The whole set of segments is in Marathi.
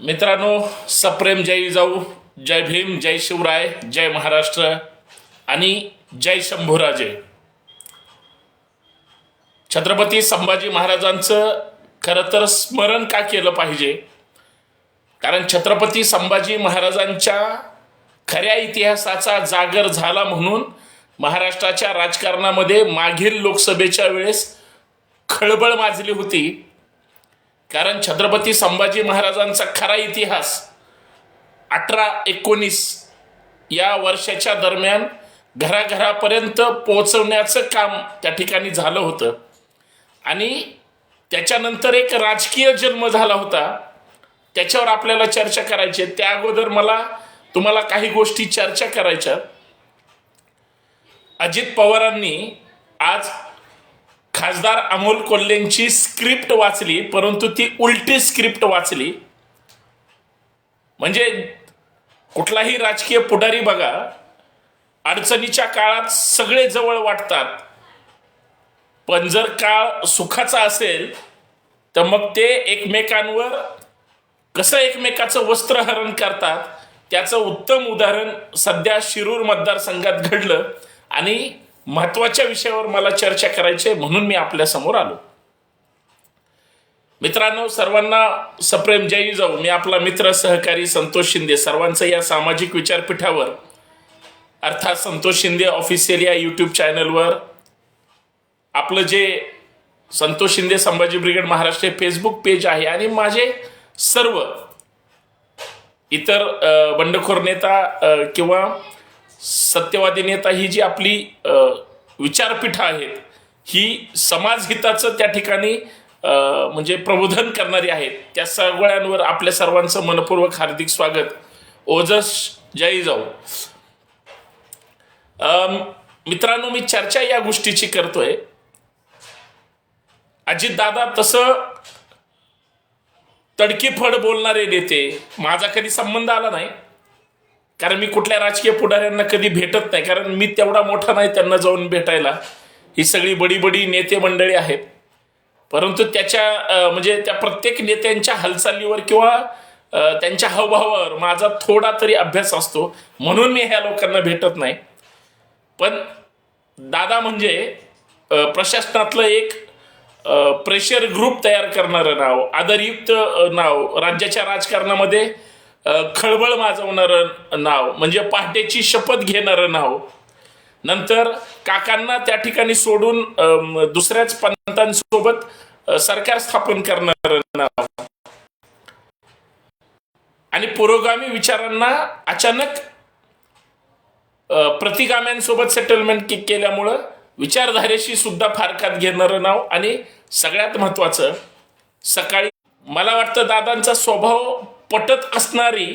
मित्रांनो सप्रेम जय जाऊ जय भीम जय शिवराय जय महाराष्ट्र आणि जय शंभूराजे. छत्रपती संभाजी महाराजांचं खरं तर स्मरण का केलं पाहिजे? कारण छत्रपती संभाजी महाराजांच्या खऱ्या इतिहासाचा जागर झाला म्हणून महाराष्ट्राच्या राजकारणामध्ये मागील लोकसभेच्या वेळेस खळबळ माजली होती. कारण छत्रपती संभाजी महाराजांचा खरा इतिहास अठरा एकोणीस या वर्षाच्या दरम्यान घराघरापर्यंत पोहोचवण्याचं काम त्या ठिकाणी झालं होतं. आणि त्याच्यानंतर एक राजकीय जन्म झाला होता. त्याच्यावर आपल्याला चर्चा करायची आहे. त्या अगोदर मला तुम्हाला काही गोष्टी चर्चा करायच्या अजित पवारांनी आज खासदार अमोल कोल्हेंची स्क्रिप्ट वाचली परंतु ती उलटी स्क्रिप्ट वाचली. म्हणजे कुठलाही राजकीय पुढारी बघा अडचणीच्या काळात सगळे जवळ वाटतात. पण जर काळ सुखाचा असेल तर मग ते एकमेकांवर कसं एकमेकाचं वस्त्रहरण करतात त्याचं उत्तम उदाहरण सध्या शिरूर मतदारसंघात घडलं. आणि महत्त्वाच्या विषयावर मला चर्चा करायची आहे म्हणून मी आपल्यासमोर आलो. मित्रांनो सर्वांना सप्रेम जय जाऊ. मी आपला मित्र सहकारी संतोष शिंदे. सर्वांचं या सामाजिक विचारपीठावर अर्थात संतोष शिंदे ऑफिशियल या यूट्यूब चॅनलवर आपलं जे Santosh Shinde Sambhaji Brigade Maharashtra Facebook page आहे आणि माझे सर्व इतर बंडखोर नेता किंवा सत्यवादी नेता ही जी आपली विचारपीठ आहेत ही समाजहिताचं त्या ठिकाणी म्हणजे प्रबोधन करणारी आहेत. त्या सगळ्यांवर आपल्या सर्वांचं मनपूर्वक हार्दिक स्वागत. ओजस जय जाऊ. मित्रांनो मी चर्चा या गोष्टीची करतोय. अजितदादा तसं तडकीफड बोलणारे नेते माझा कधी संबंध आला नाही. कारण मी कुठल्या राजकीय पुढाऱ्यांना कधी भेटत नाही. कारण मी तेवढा मोठा नाही त्यांना जाऊन भेटायला. ही सगळी बडी बडी नेते मंडळी आहेत. परंतु त्याच्या म्हणजे त्या प्रत्येक नेत्यांच्या हालचालीवर किंवा त्यांच्या हावभावावर माझा थोडा तरी अभ्यास असतो. म्हणून मी ह्या लोकांना भेटत नाही. पण दादा म्हणजे प्रशासनातलं एक प्रेशर ग्रुप तयार करणारं नाव आदरयुक्त नाव राज्याच्या राजकारणामध्ये खळबळ माजवणारं नाव म्हणजे पहाटेची शपथ घेणारं नाव. नंतर काकांना त्या ठिकाणी सोडून दुसऱ्याच पंतांसोबत सरकार स्थापन करणारं नाव. आणि पुरोगामी विचारांना अचानक प्रतिगाम्यांसोबत सेटलमेंट केल्यामुळं विचारधारेशी सुद्धा फारकात घेणारं नाव. आणि सगळ्यात महत्वाचं सकाळी मला वाटतं दादांचा स्वभाव पटत असणारी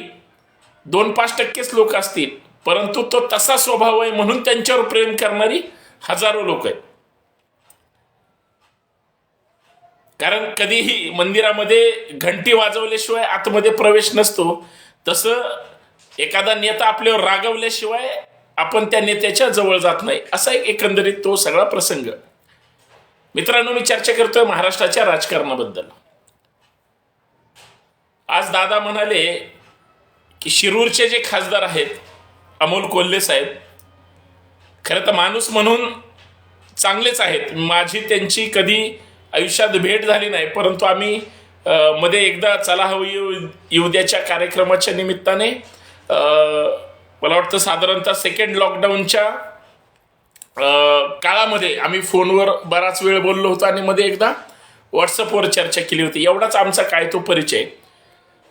दोन पाच टक्केच लोक असतील परंतु तो तसा स्वभाव आहे म्हणून त्यांच्यावर प्रेम करणारी हजारो लोक आहेत. कारण कधीही मंदिरामध्ये घंटी वाजवल्याशिवाय आतमध्ये प्रवेश नसतो. तसं एखादा नेता आपल्यावर रागवल्याशिवाय आपण त्या नेत्याच्या जवळ जात नाही. असा एक एकंदरीत तो सगळा प्रसंग. मित्रांनो मी चर्चा करतोय महाराष्ट्राच्या राजकारणाबद्दल. आज दादा म्हणाले की शिरूरचे जे खासदार आहेत अमोल कोल्हे साहेब खरं तर माणूस म्हणून चांगलेच आहेत. माझी त्यांची कधी आयुष्यात भेट झाली नाही परंतु आम्ही मध्ये एकदा चला हवं येऊ येऊद्याच्या कार्यक्रमाच्या निमित्ताने. मला वाटतं साधारणतः सेकंड लॉकडाऊनच्या काळामध्ये आम्ही फोनवर बराच वेळ बोललो होतो आणि मध्ये एकदा व्हॉट्सअपवर चर्चा केली होती. एवढाच आमचा काय तो परिचय.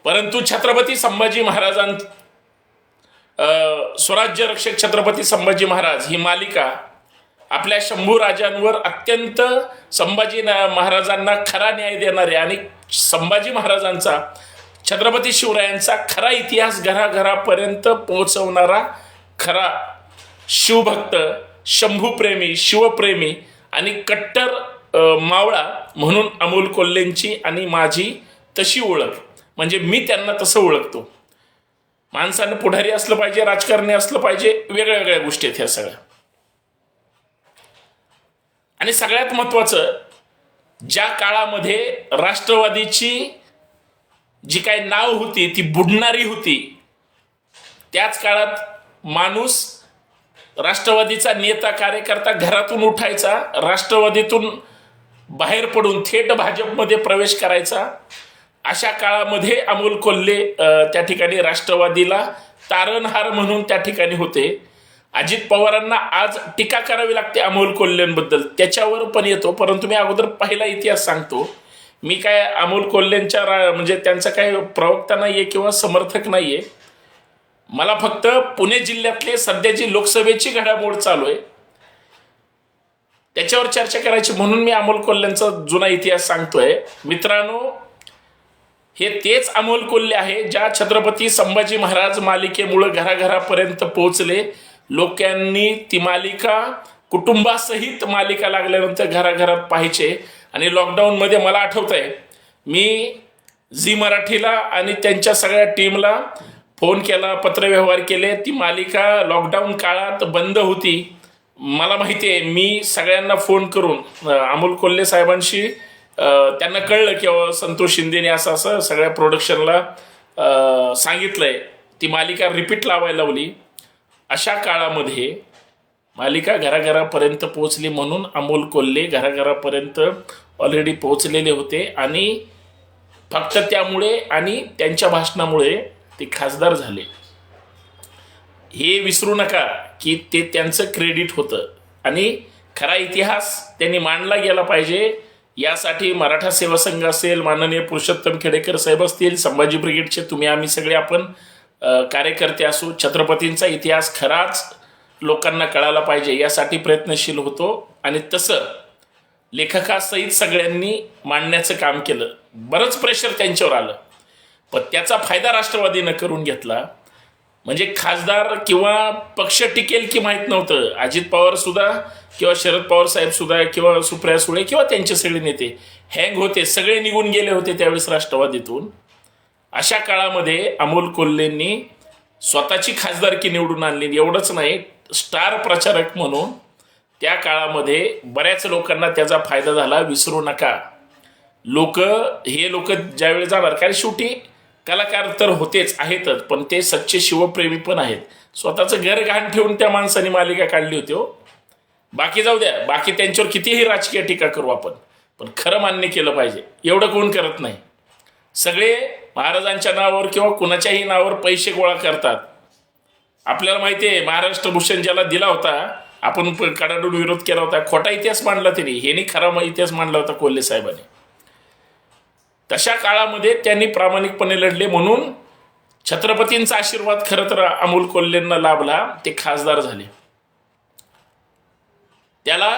परंतु छत्रपती संभाजी महाराजां स्वराज्य रक्षक छत्रपती संभाजी महाराज ही मालिका आपल्या शंभू राजांवर अत्यंत संभाजी ना- महाराजांना खरा न्याय देणारे आणि संभाजी महाराजांचा छत्रपती शिवरायांचा खरा इतिहास घराघरापर्यंत पोहोचवणारा खरा शिवभक्त शंभूप्रेमी शिवप्रेमी आणि कट्टर मावळा म्हणून अमोल कोल्हेंची आणि माझी तशी ओळख. म्हणजे मी त्यांना तसं ओळखतो. माणसानं पुढारी असलं पाहिजे राजकारणी असलं पाहिजे वेगळ्या वेगळ्या गोष्टी आहेत ह्या सगळ्या. आणि सगळ्यात महत्वाचं ज्या काळामध्ये राष्ट्रवादीची जी काय नाव होती ती बुडणारी होती त्याच काळात माणूस राष्ट्रवादीचा नेता कार्यकर्ता घरातून उठायचा राष्ट्रवादीतून बाहेर पडून थेट भाजपमध्ये प्रवेश करायचा अशा काळामध्ये अमोल कोल्हे त्या ठिकाणी राष्ट्रवादीला तारणहार म्हणून त्या ठिकाणी होते. अजित पवारांना आज टीका करावी लागते अमोल कोल्हेंबद्दल. त्याच्यावर पण येतो परंतु मी अगोदर पहिला इतिहास सांगतो. मी काय अमोल कोल्हेंच्या रा- म्हणजे त्यांचा काय प्रवक्ता नाही आहे किंवा समर्थक नाही आहे मला फक्त पुणे जिल्ह्यातले सध्याची लोकसभेची घडामोड चालू आहे त्याच्यावर चर्चा करायची म्हणून मी अमोल कोल्ह्यांचा जुना इतिहास सांगतोय. मित्रांनो हे तेच अमोल कोल्हे आहे ज्या छत्रपती संभाजी महाराज मालिकेमुळं घराघरापर्यंत पोहोचले. लोकांनी ती मालिका कुटुंबासहित मालिका लागल्यानंतर घराघरात पाहायचे आणि लॉकडाऊनमध्ये मला आठवत आहे मी झी मराठीला आणि त्यांच्या सगळ्या टीमला फोन केला पत्रव्यवहार केले. ती मालिका लॉकडाऊन काळात बंद होती. मला माहिती आहे मी सगळ्यांना फोन करून अमोल कोल्हे साहेबांशी त्यांना कळलं की संतोष शिंदेने असं असं सगळ्या प्रोडक्शनला सांगितलंय. ती मालिका रिपीट लावायला लावली. अशा काळामध्ये मालिका घराघरापर्यंत पोहोचली म्हणून अमोल कोल्हे घराघरापर्यंत ऑलरेडी पोहोचलेले होते आणि फक्त त्यामुळे आणि त्यांच्या भाषणामुळे ते खासदार झाले. हे विसरू नका की ते त्यांचं क्रेडिट होतं. आणि खरा इतिहास त्यांनी मांडला गेला पाहिजे. यासाठी मराठा सेवा संघ असेल माननीय पुरुषोत्तम खेडेकर साहेब असतील संभाजी ब्रिगेडचे तुम्ही आम्ही सगळे आपण कार्यकर्ते असू छत्रपतींचा इतिहास खराच लोकांना कळायला पाहिजे यासाठी प्रयत्नशील होतो. आणि तसं लेखकासहित सगळ्यांनी मांडण्याचं काम केलं. बरंच प्रेशर त्यांच्यावर आलं. पण त्याचा फायदा राष्ट्रवादीनं करून घेतला. म्हणजे खासदार किंवा पक्ष टिकेल की माहीत नव्हतं. अजित पवार सुद्धा किंवा शरद पवार साहेब सुद्धा किंवा सुप्रिया सुळे किंवा त्यांचे सगळे नेते हँग होते. सगळे निघून गेले होते त्यावेळेस राष्ट्रवादीतून. अशा काळामध्ये अमोल कोल्हेंनी स्वतःची खासदारकी निवडून आणली. एवढंच नाही स्टार प्रचारक म्हणून त्या काळामध्ये बऱ्याच लोकांना त्याचा फायदा झाला. विसरू नका. लोक हे लोक ज्यावेळी जाणार कारण शेवटी कलाकार तर होतेच आहेतच पण ते सच्चे शिवप्रेमी पण आहेत. स्वतःचं घर घाण ठेवून त्या माणसाने मालिका काढली होती हो. बाकी जाऊ द्या बाकी त्यांच्यावर कितीही राजकीय टीका करू आपण पण खरं मान्य केलं पाहिजे. एवढं कोण करत नाही. सगळे महाराजांच्या नावावर किंवा कुणाच्याही नावावर पैसे गोळा करतात. आपल्याला माहिती आहे महाराष्ट्र भूषण ज्याला दिला होता आपण कडाडून विरोध केला होता खोटा इतिहास मांडला त्यांनी हेनी खरा इतिहास मांडला होता कोल्हे साहेबांनी. तशा काळामध्ये त्यांनी प्रामाणिकपणे लढले म्हणून छत्रपतींचा आशीर्वाद खरं तर अमोल कोल्हेंना लाभला ते खासदार झाले. त्याला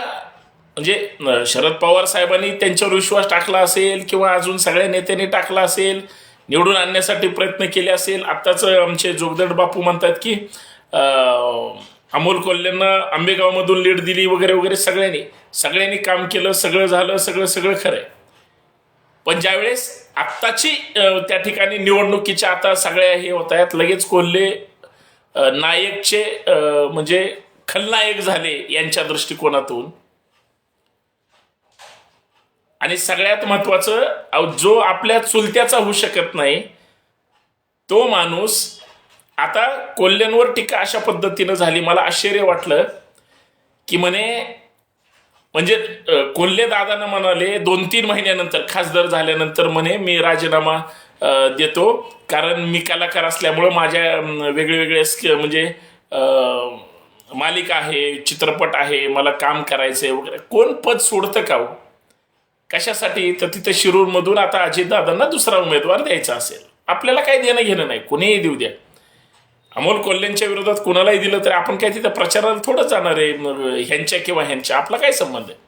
म्हणजे शरद पवार साहेबांनी त्यांच्यावर विश्वास टाकला असेल किंवा अजून सगळ्या नेत्यांनी टाकला असेल निवडून आणण्यासाठी प्रयत्न केले असेल आत्ताच आमचे जोगदड बापू म्हणतात की अमोल कोल्हेंना आंबेगावमधून लीड दिली वगैरे वगैरे सगळ्यांनी सगळ्यांनी काम केलं सगळं झालं सगळं सगळं खरं आहे. पण ज्यावेळेस आत्ताची त्या ठिकाणी निवडणुकीच्या आता सगळ्या हे होत आहेत लगेच कोल्हे नायकचे म्हणजे खलनायक झाले यांच्या दृष्टिकोनातून. आणि सगळ्यात महत्वाचं जो आपल्या चुलत्याचा होऊ शकत नाही तो माणूस आता कोल्ह्यांवर टीका अशा पद्धतीनं झाली. मला आश्चर्य वाटलं की म्हणे म्हणजे कोल्हे दादानं म्हणाले दोन तीन महिन्यानंतर खासदार झाल्यानंतर म्हणे मी राजीनामा देतो. कारण मी कलाकार असल्यामुळं माझ्या वेगळेवेगळे वेगळे वेगळे स्क- म्हणजे मालिका आहे चित्रपट आहे मला काम करायचं आहे वगैरे. कोण पद सोडतं का हो? कशासाठी? तर तिथं शिरूरमधून आता अजितदादांना दुसरा उमेदवार द्यायचा असेल. आपल्याला काही देणं घेणं नाही. कोणीही देऊ द्या. अमोल कोल्हेंच्या विरोधात कुणालाही दिलं तर आपण काय तिथं प्रचाराला थोडं जाणार आहे ह्यांच्या किंवा ह्यांच्या. आपला काय संबंध आहे?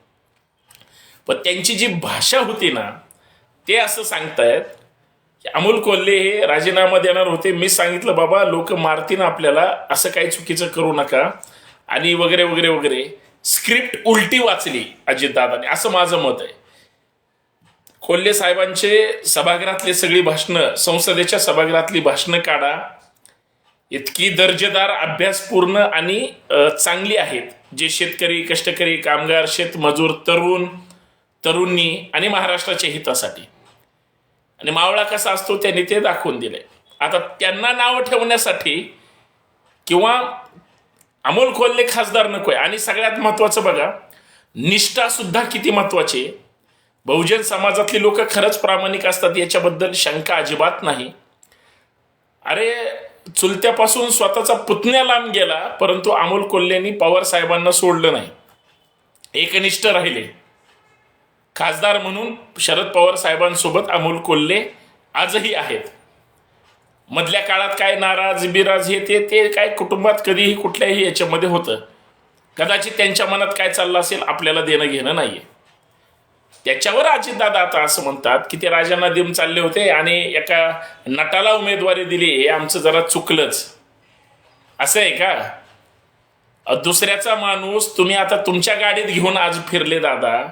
पण त्यांची जी भाषा होती ना ते असं सांगतायत की अमोल कोल्हे हे राजीनामा देणार होते. मी सांगितलं बाबा लोक मारतीन आपल्याला असं काही चुकीचं करू नका. आणि वगैरे वगैरे वगैरे. स्क्रिप्ट उलटी वाचली अजितदादाने. असं माझं मत आहे. कोल्हे साहेबांचे सभागृहातले सगळी भाषणं संसदेच्या सभागृहातली भाषणं काढा. इतकी दर्जेदार अभ्यासपूर्ण आणि चांगली आहेत. जे शेतकरी कष्टकरी कामगार शेतमजूर तरुण तरुणी आणि महाराष्ट्राच्या हितासाठी. आणि मावळा कसा असतो त्यांनी ते दाखवून दिलंय. आता त्यांना नावं ठेवण्यासाठी किंवा अमोल कोल्हे खासदार नको आहे. आणि सगळ्यात महत्त्वाचं बघा निष्ठा सुद्धा किती महत्त्वाची आहे. बहुजन समाजातली लोक खरंच प्रामाणिक असतात याच्याबद्दल शंका अजिबात नाही. अरे चुलत्यापासून स्वतःचा पुतण्या लांब गेला परंतु अमोल कोल्हेंनी पवार साहेबांना सोडलं नाही. एकनिष्ठ राहिले. खासदार म्हणून शरद पवार साहेबांसोबत अमोल कोल्हे आजही आहेत. मधल्या काळात काय नाराज बिराज हे ते ते काय कुटुंबात कधीही कुठल्याही याच्यामध्ये होतं. कदाचित त्यांच्या मनात काय चाललं असेल आपल्याला देणं घेणं आहे त्याच्यावर अजितदादा आता असं म्हणतात की ते राजांना देऊन चालले होते आणि एका नटाला उमेदवारी दिली हे आमचं जरा चुकलंच. असं आहे का? दुसऱ्याचा माणूस तुम्ही आता तुमच्या गाडीत घेऊन आज फिरले दादा.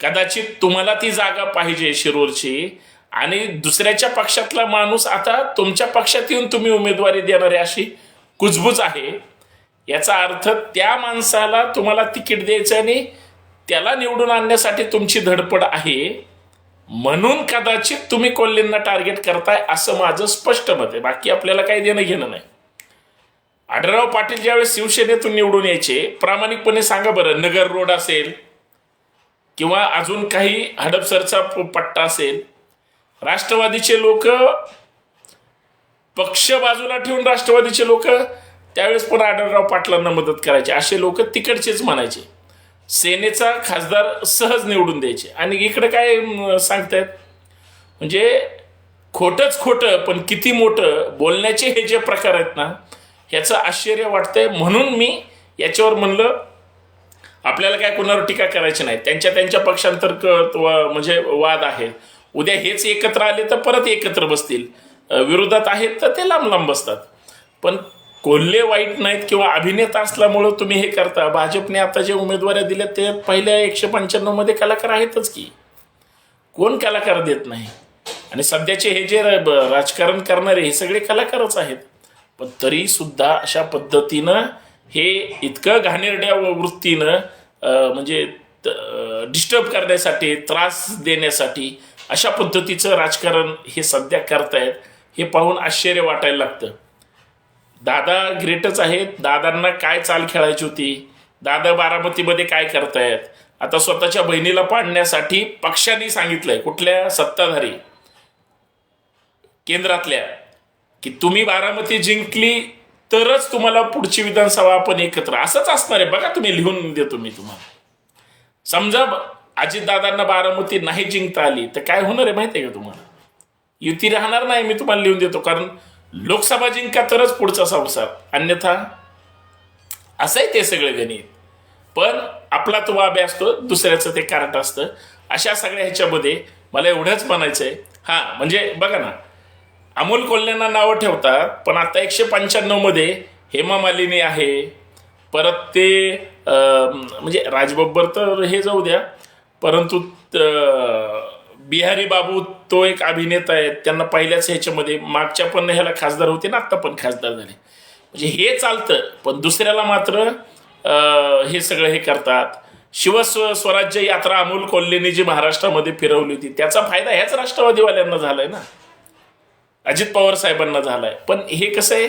कदाचित तुम्हाला ती जागा पाहिजे शिरूरची आणि दुसऱ्याच्या पक्षातला माणूस आता तुमच्या पक्षात येऊन तुम्ही उमेदवारी देणारे अशी कुजबूज आहे. याचा अर्थ त्या माणसाला तुम्हाला तिकीट द्यायचं आणि त्याला निवडून आणण्यासाठी तुमची धडपड आहे. म्हणून कदाचित तुम्ही कोल्हेंना टार्गेट करताय असं माझं स्पष्ट मत आहे. बाकी आपल्याला काही देणं घेणं नाही. आढळराव पाटील ज्यावेळेस शिवसेनेतून निवडून यायचे प्रामाणिकपणे सांगा बरं नगर रोड असेल किंवा अजून काही हडपसरचा पट्टा असेल राष्ट्रवादीचे लोक पक्ष बाजूला ठेवून राष्ट्रवादीचे लोक त्यावेळेस पण आढळराव पाटलांना मदत करायचे. असे लोक तिकडचेच म्हणायचे. सेनेचा खासदार सहज निवडून द्यायचे. आणि इकडं काय सांगतायत? म्हणजे खोटंच खोटं पण किती मोठं बोलण्याचे हे जे प्रकार आहेत ना ह्याचं आश्चर्य वाटतंय. म्हणून मी याच्यावर म्हणलं आपल्याला काय कोणावर टीका करायची नाही. त्यांच्या त्यांच्या पक्षांतर्गत म्हणजे वाद आहे. उद्या हेच एकत्र आले तर परत एकत्र बसतील. विरोधात आहेत तर ते लांब लांब बसतात. पण कोल्हे वाईट नाहीत किंवा अभिनेता असल्यामुळं तुम्ही हे करता? भाजपने आता जे उमेदवाऱ्या दिल्या ते पहिल्या एकशे पंच्याण्णवमध्ये कलाकार आहेतच की. कोण कलाकार देत नाही? आणि सध्याचे हे जे र- राजकारण करणारे हे सगळे कलाकारच आहेत. पण तरीसुद्धा अशा पद्धतीनं हे इतकं घाणेरड्या वृत्तीनं म्हणजे डिस्टर्ब करण्यासाठी त्रास देण्यासाठी अशा पद्धतीचं राजकारण हे सध्या करतायत हे पाहून आश्चर्य वाटायला लागतं. दादा ग्रेटच आहेत. दादांना काय चाल खेळायची होती? दादा बारामतीमध्ये काय करतायत? आता स्वतःच्या बहिणीला पाडण्यासाठी पक्षाने सांगितलंय कुठल्या? सत्ताधारी. केंद्रातल्या. की तुम्ही बारामती जिंकली तरच तुम्हाला पुढची विधानसभा आपण एकत्र. असंच असणार आहे. बघा तुम्ही लिहून देतो मी तुम्हाला. समजा अजितदादांना बारामती नाही जिंकता आली तर काय होणार आहे माहिती आहे का तुम्हाला? युती राहणार नाही मी तुम्हाला लिहून देतो. कारण लोकसभा जिंका तरच पुढचा संसार अन्यथा असं आहे ते सगळे गणित. पण आपला तो वाबे असतो दुसऱ्याचं ते कारण असतं. अशा सगळ्या ह्याच्यामध्ये मला एवढंच म्हणायचं आहे हां म्हणजे बघा ना अमोल कोल्ह्यांना नावं ठेवतात पण आता एकशे पंच्याण्णवमध्ये हेमा मालिनी आहे. परत ते म्हणजे राजबब्बर तर हे जाऊ द्या. परंतु बिहारी बाबू तो एक अभिनेता आहे त्यांना पहिल्याच ह्याच्यामध्ये मागच्या पण ह्याला खासदार होते ना आत्ता पण खासदार झाले. म्हणजे हे चालतं पण दुसऱ्याला मात्र हे सगळं हे करतात. शिवस्व स्वराज्य यात्रा अमोल कोल्हेने जी महाराष्ट्रामध्ये फिरवली होती त्याचा फायदा ह्याच राष्ट्रवादीवाल्यांना झालाय ना. अजित पवार साहेबांना झालाय. पण हे कसं आहे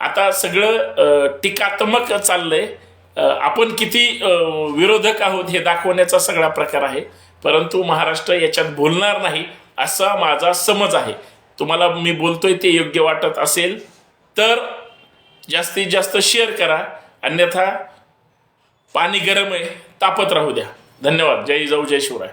आता सगळं टीकात्मक चाललंय. आपण किती विरोधक आहोत हे दाखवण्याचा सगळा प्रकार आहे. परंतु महाराष्ट्र याच्यात बोलणार नाही. असा माझा समज आहे. तुम्हाला मी बोलतोय ते योग्य वाटत असेल तर जास्तीत जास्त शेअर करा. अन्यथा पाणी गरम आहे तापत राहू द्या. धन्यवाद. जय जाऊ जय शिवराय.